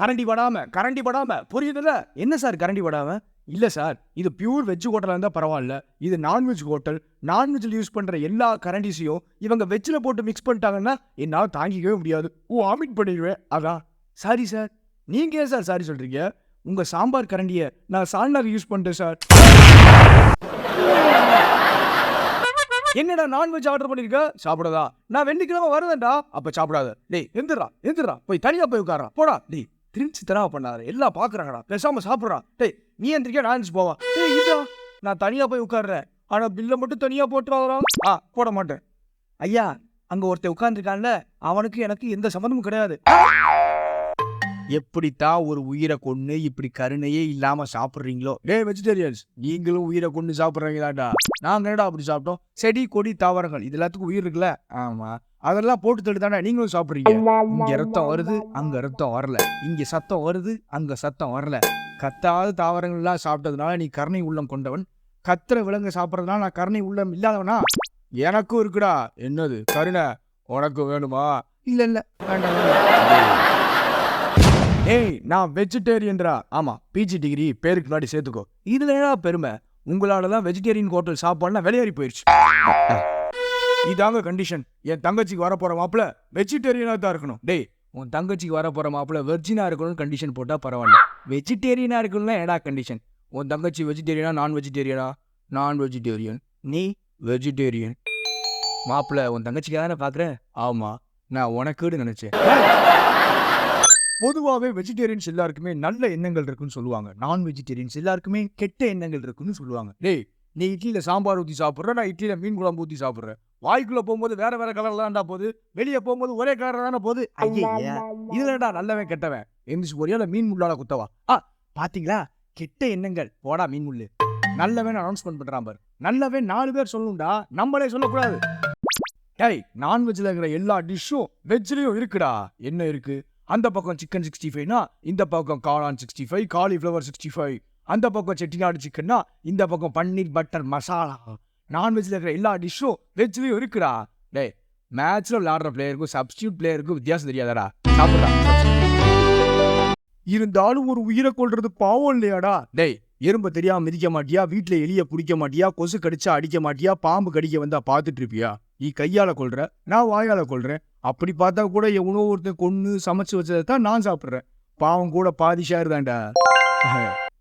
கரண்டி படாமல் கரண்டி படாமல் புரியுதுல்ல? என்ன சார் கரண்டி படாமல் இல்லை சார் இது பியூர் வெஜ் ஹோட்டலாக இருந்தால் பரவாயில்ல. இது நான்வெஜ் ஹோட்டல் நான்வெஜ்ஜில் யூஸ் பண்ணுற எல்லா கரண்டிஸையும் இவங்க வெஜ்ஜில் போட்டு மிக்ஸ் பண்ணிட்டாங்கன்னா என்னால் தாங்கிக்கவே முடியாது. ஓ ஆமிட் பண்ணிடுவேன். அதான். சாரி சார் நீங்கள் ஏன் சார் சாரி சொல்கிறீங்க உங்கள் சாம்பார் கரண்டியை நான் சால்னாக்கு யூஸ் பண்ணிட்டேன் சார் என்னடா நான்வெஜ் ஆர்டர் பண்ணிருக்க? சாப்பிடதா? நான் வெள்ளிக்கிழமை வருதேன்டா அப்ப சாப்பிடாத. டேய் எந்திரா எந்திரா. போய் தனியா போய் உட்காரா. போடா. டேய் திருச்சி தரா பண்ணாரு. எல்லாம் பாக்குறாங்கடா. பேசாம சாப்பிடுறா. டேய் நீ எந்திரிக்க டான்ஸ் போவா. டேய் இதா நான் தனியா போய் உட்கார்றேன் ஆனா பில்லை மட்டும் தனியா போட்டுறாதா ஆ போட மாட்டேன். ஐயா அங்க ஒருத்தன் உட்காந்துருக்கான்ல அவனுக்கு எனக்கு எந்த சம்மந்தமும் கிடையாது. எப்படித்தான் ஒரு உயிரை கொன்னு இப்படி கருணையே இல்லாம சாப்பிடுறீங்களோ? டே வெஜிடேரியன்ஸ் நீங்களும் உயிரை கொண்டு சாப்பிடுறீங்களாடா? நாங்க என்னடா அப்படி சாப்பிட்டோம்? செடி கொடி தாவரங்கள் இது எல்லாத்துக்கும் உயிர் இருக்குல்ல? ஆமா. அதெல்லாம் போட்டு தள்ளி தானே நீங்களும் சாப்பிடுறீங்க. இங்க ரத்தம் வருது அங்க ரத்தம் வரல. இங்க சத்தம் வருது அங்க சத்தம் வரல. கத்தாத தாவரங்கள் எல்லாம் சாப்பிட்டதுனால நீ கருணை உள்ளம் கொண்டவன். கத்துற விலங்கு சாப்பிட்றதுனால நான் கருணை உள்ளம் இல்லாதவனா? எனக்கும் இருக்குடா. என்னது? கருணை. உனக்கு வேணுமா? இல்ல இல்ல. வேண்டாம். ஏய் நான் வெஜிடேரியன்டா ஆமாம் பிஜி டிகிரி பேருக்கு முன்னாடி சேர்த்துக்கோ. இதில் என்ன பெருமை? உங்களால தான் வெஜிடேரியன் ஹோட்டல் சாப்பாடுனா வெளியேறி போயிடுச்சு இதாங்க கண்டிஷன் என் தங்கச்சிக்கு வர போகிற மாப்பிள வெஜிடேரியனாக தான் இருக்கணும். டேய் உன் தங்கச்சிக்கு வர போகிற மாப்பிள வெர்ஜினாக இருக்கணும்னு கண்டிஷன் போட்டால் பரவாயில்ல. வெஜிடேரியனாக இருக்கணும்னா என்னடா கண்டிஷன் உன் தங்கச்சி வெஜிடேரியனா நான் வெஜிடேரியனா நான் வெஜிடேரியன் நீ வெஜிடேரியன் மாப்பிள உன் தங்கச்சிக்காக தானே பார்க்குறேன் ஆமாம் நான் உனக்குன்னு நினச்சேன். பொதுவாகவே வெஜிடேரியன்ஸ் எல்லாருக்குமே நல்ல எண்ணங்கள் இருக்குன்னு சொல்லுவாங்க. நான் வெஜிடேரியன்ஸ் எல்லாருக்குமே கெட்ட எண்ணங்கள் இருக்குன்னு சொல்லுவாங்க. டேய் நீ இட்லியில சாம்பார் ஊற்றி சாப்பிட்ற நான் இட்லியில மீன் குழம்பு ஊற்றி சாப்பிட்றேன் வாய்க்குள்ள போகும்போது வேற வேற கலர்ல தான்டா போகுது. வெளியே போகும்போது ஒரே கலர் தானே போகுது. ஐயா இதுலடா நல்லவன் கெட்டவன்? எந்திரிச்சு போறியா இல்ல மீன் முள்ளால குத்தவா? ஆ பாத்தீங்களா? கெட்ட எண்ணங்கள். போடா மீன் முள்ளு. நல்லவன் அனௌன்ஸ்மெண்ட் பண்றான் பாரு. நல்லவன் நாலு பேர் சொல்லணும்டா. நம்மளே சொல்லக்கூடாது. டேய் நான்வெஜ்ல இருக்கிற எல்லா டிஷ்ஷும் வெஜ்லயும் இருக்குடா. என்ன இருக்கு? அந்த பக்கம் சிக்கன் சிக்ஸ்டி ஃபைவ்னா இந்த பக்கம் காளான் sixty five cauliflower sixty five. அந்த பக்கம் செட்டிநாடு சிக்கன்னா இந்த பக்கம் பன்னீர் பட்டர் மசாலா. நான்வெஜ்ஜில் இருக்கிற எல்லா டிஷ்ஷும் வெஜ்லேயும் இருக்குடா. டேய் மேட்ச்ல விளையாடுற பிளேயருக்கும் சப்ஸ்டியூட் பிளேயருக்கும் வித்தியாசம் தெரியாதடா. சாப்பிட்றா இருந்தாலும் ஒரு உயிரை கொல்றது பாவம் இல்லையாடா. டேய் எறும்ப தெரியாம மிதிக்க மாட்டியா? வீட்டில் எலியை பிடிக்க மாட்டியா? கொசு கடிச்சா அடிக்க மாட்டியா? பாம்பு கடிக்க வந்தா பார்த்துட்டு இருப்பியா? நீ கையால கொள்ற நான் வாயால கொள்றேன் அப்படி பார்த்தா கூட எவனோ ஒருத்தன் கொன்னு சமைச்சு வச்சதை தான் நான் சாப்பிடுறேன். பாவம் கூட பாதி ஷேர் தான்டா.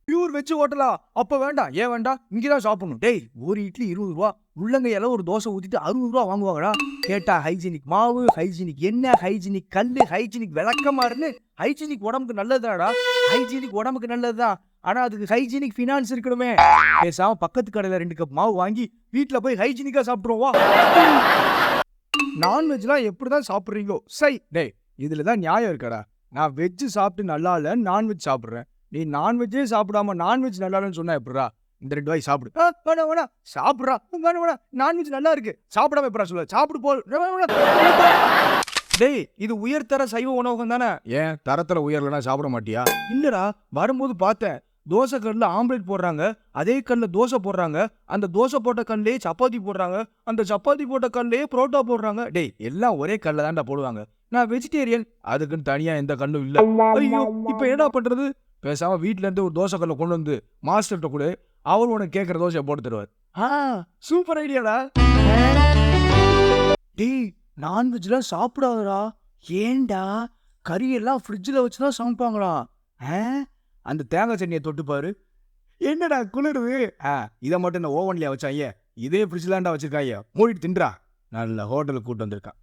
பியூர் வச்சு ஹோட்டலா அப்போ வேண்டாம். ஏன் வேண்டாம்? இங்கதான் சாப்பிடணும். டேய் ஒரு இட்லி இருபது ரூபா. உள்ளங்கையில ஒரு தோசை ஊற்றிட்டு அறுபது ரூபா வாங்குவாங்கடா. கேட்டா ஹைஜீனிக் மாவு ஹைஜீனிக் என்ன ஹைஜீனிக் கல் ஹைஜீனிக் விளக்கமாருன்னு ஹைஜீனிக் உடம்புக்கு நல்லதுதாடா ஹைஜீனிக் உடம்புக்கு நல்லதுதான். ஆனா அதுக்கு ஹைஜீனிக் ஃபினான்ஸ் இருக்கணுமே. பேசாம பக்கத்து கடையில ரெண்டு கப் மாவு வாங்கி வீட்டில் போய் ஹைஜீனிக்கா சாப்பிட்டுருவோம் நான்வெஜ்லாம் எப்படிதான் சாப்பிடுறீங்களோ சை டேய் இதுல தான் நியாயம் இருக்கடா. நான் வெஜ் சாப்பிட்டு நல்லா இல்ல நான்வெஜ் சாப்பிடுறேன். நீ நான்வெஜ்ஜே சாப்பிடாம நான்வெஜ் நல்லா இல்லைன்னு சொன்னா எப்படிடா? இந்த ரெண்டு வாய் சாப்பிடு. ஆ, வேணாம் வேணாம். சாப்பிட்றா. வேணாம் வேணாம். நான்வெஜ் நல்லா இருக்கு. சாப்பிடாம எப்படா சொல்ல சாப்பிடு போ. வேணாம், வேணாம். டேய் இது உயர்தர சைவ உணவகம் தானே ஏன் தரத்துல உயரலனா சாப்பிட மாட்டியா? இல்லடா வரும்போது பார்த்தேன். தோசை கல்லில் ஆம்லேட் போடுறாங்க அதே கல்லில் தோசை போடுறாங்க அந்த தோசை போட்ட கல்லே சப்பாத்தி போடுறாங்க அந்த சப்பாத்தி போட்ட கல்லே புரோட்டா போடுறாங்க. டேய் எல்லாம் ஒரே கல்ல தான்டா போடுவாங்க. நான் வெஜிடேரியன் அதுக்குன்னு தனியாக எந்த கல்லும் இல்லை. ஐயோ இப்போ என்னடா பண்ணுறது பேசாமல் வீட்டிலேருந்து ஒரு தோசை கல்லை கொண்டு வந்து மாஸ்டர்கிட்ட கூட அவர் உனக்கு கேட்குற தோசையை போட்டு தருவார். ஆ சூப்பர் ஐடியாடா. டேய் நான்வெஜ்லாம் சாப்பிடாதடா. ஏன்டா? கறியெல்லாம் ஃப்ரிட்ஜில் வச்சு தான் சமைப்பாங்களா ஆ? அந்த தேங்காய் சட்னியை தொட்டு பாரு. என்னடா குளிருது? ஆ இதை மட்டும் இந்த ஓவன்லையா வச்சாங்க இதே ஃப்ரிட்ஜ்லாண்டா தான்டா வச்சிருக்காங்க மூடிட்டு தின்றா. நல்ல ஹோட்டலுக்கு கூட்டு வந்திருக்கான்.